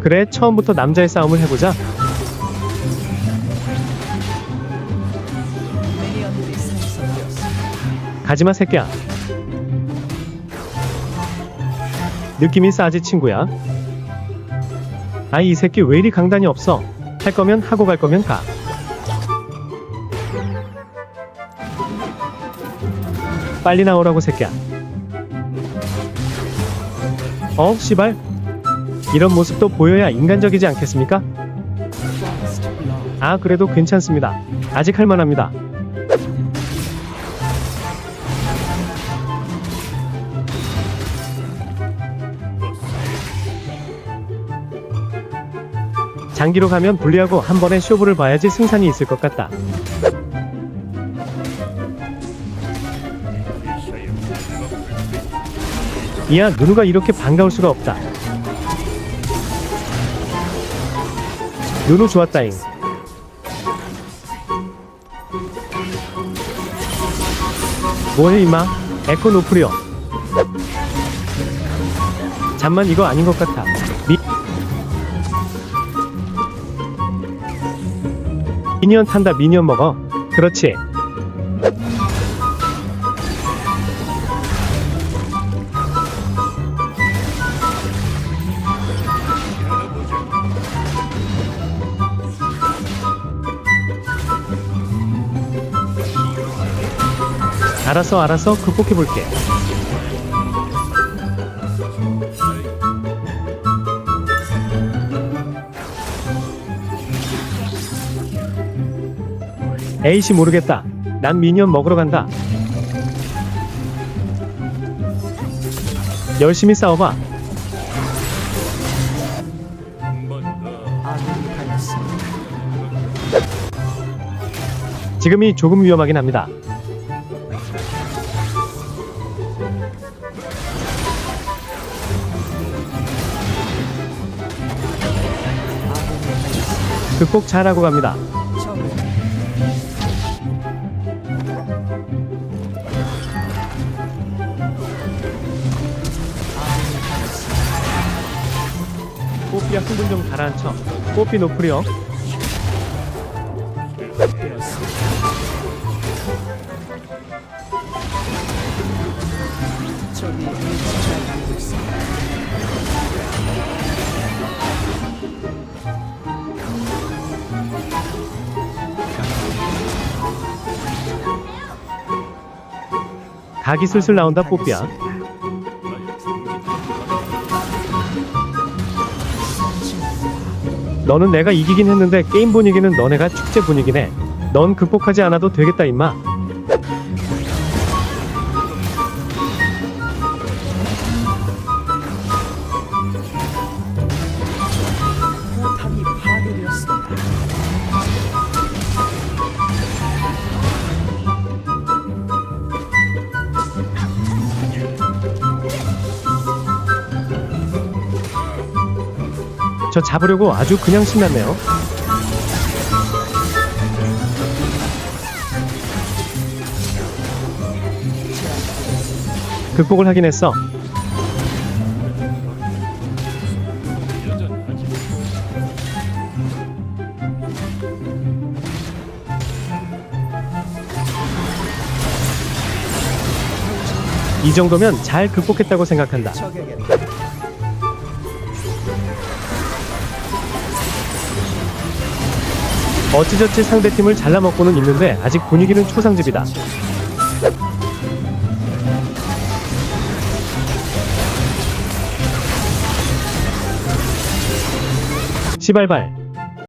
그래, 처음부터 남자의 싸움을 해보자. 가지마, 새끼야. 느낌이 싸지, 친구야. 아이, 이 새끼 왜 이리 강단이 없어? 할 거면 하고 갈 거면 가. 빨리 나오라고, 새끼야. 어, 씨발. 이런 모습도 보여야 인간적이지 않겠습니까? 아, 그래도 괜찮습니다. 아직 할만합니다. 장기로 가면 불리하고 한 번에 쇼부를 봐야지 승산이 있을 것 같다. 이야, 누누가 이렇게 반가울 수가 없다. 누누 좋았다잉. 뭐해 임마? 에코 노프리오. 잠만 이거 아닌 것 같아. 미... 미니언 탄다 미니언 먹어. 그렇지. 알았어 알았어 극복해볼게. 에이씨 모르겠다. 난 미니언 먹으러 간다. 열심히 싸워봐. 지금이 조금 위험하긴 합니다. 극복 잘하고 갑니다. 뽀삐야 흥분 좀 가라앉혀. 뽀삐 노프리오. 되었습니다. 적이 일치하고 있습니다. 각이 슬슬 나온다 뽀삐야. 너는 내가 이기긴 했는데 게임 분위기는 너네가 축제 분위기네. 넌 극복하지 않아도 되겠다 임마. 저 잡으려고 아주 그냥 신났네요. 극복을 하긴 했어. 이 정도면 잘 극복했다고 생각한다. 어찌저찌 상대팀을 잘라먹고는 있는데 아직 분위기는 초상집이다. 시발발